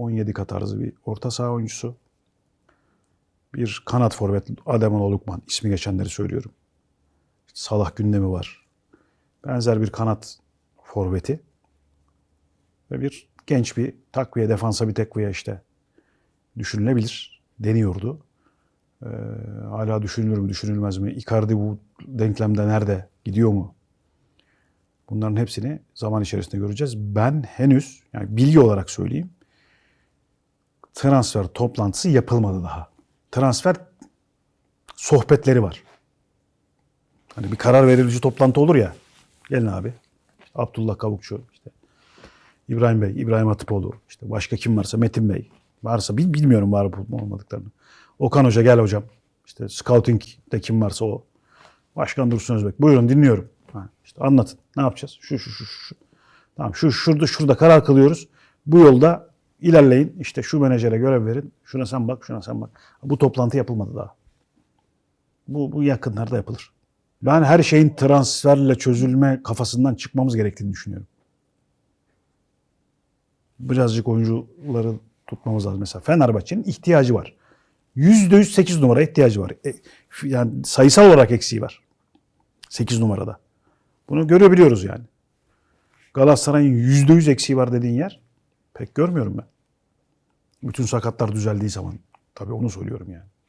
17 tarzı bir orta saha oyuncusu. Bir kanat forvet Ademola Lukman ismi geçenleri söylüyorum. Salah gündemi var. Benzer bir kanat forveti. Ve bir genç bir takviye, defansa bir takviye işte düşünülebilir. Deniyordu. Ee, hala düşünülür mü, düşünülmez mi? Icardi bu denklemde nerede? Gidiyor mu? Bunların hepsini zaman içerisinde göreceğiz. Ben henüz, yani bilgi olarak söyleyeyim, transfer toplantısı yapılmadı daha. Transfer sohbetleri var. Hani bir karar verici toplantı olur ya. Gelin abi. Abdullah Kavukçu, işte İbrahim Bey, İbrahim Hatipoğlu, işte başka kim varsa Metin Bey. Varsa bil- bilmiyorum var mı olmadıklarını. Okan Hoca gel hocam. İşte scouting'de kim varsa o. Başkan Dursun Özbek. Buyurun dinliyorum. Ha, işte anlatın. Ne yapacağız? Şu şu şu şu. Tamam şu şurada şurada karar kılıyoruz. Bu yolda ilerleyin. İşte şu menajere görev verin. Şuna sen bak, şuna sen bak. Bu toplantı yapılmadı daha. Bu, bu yakınlarda yapılır. Ben her şeyin transferle çözülme kafasından çıkmamız gerektiğini düşünüyorum. Birazcık oyuncuları tutmamız lazım. Mesela Fenerbahçe'nin ihtiyacı var. %100 8 numara ihtiyacı var. E, yani sayısal olarak eksiği var. 8 numarada. Bunu görebiliyoruz yani. Galatasaray'ın %100 eksiği var dediğin yer pek görmüyorum ben. Bütün sakatlar düzeldiği zaman. Tabii onu söylüyorum yani.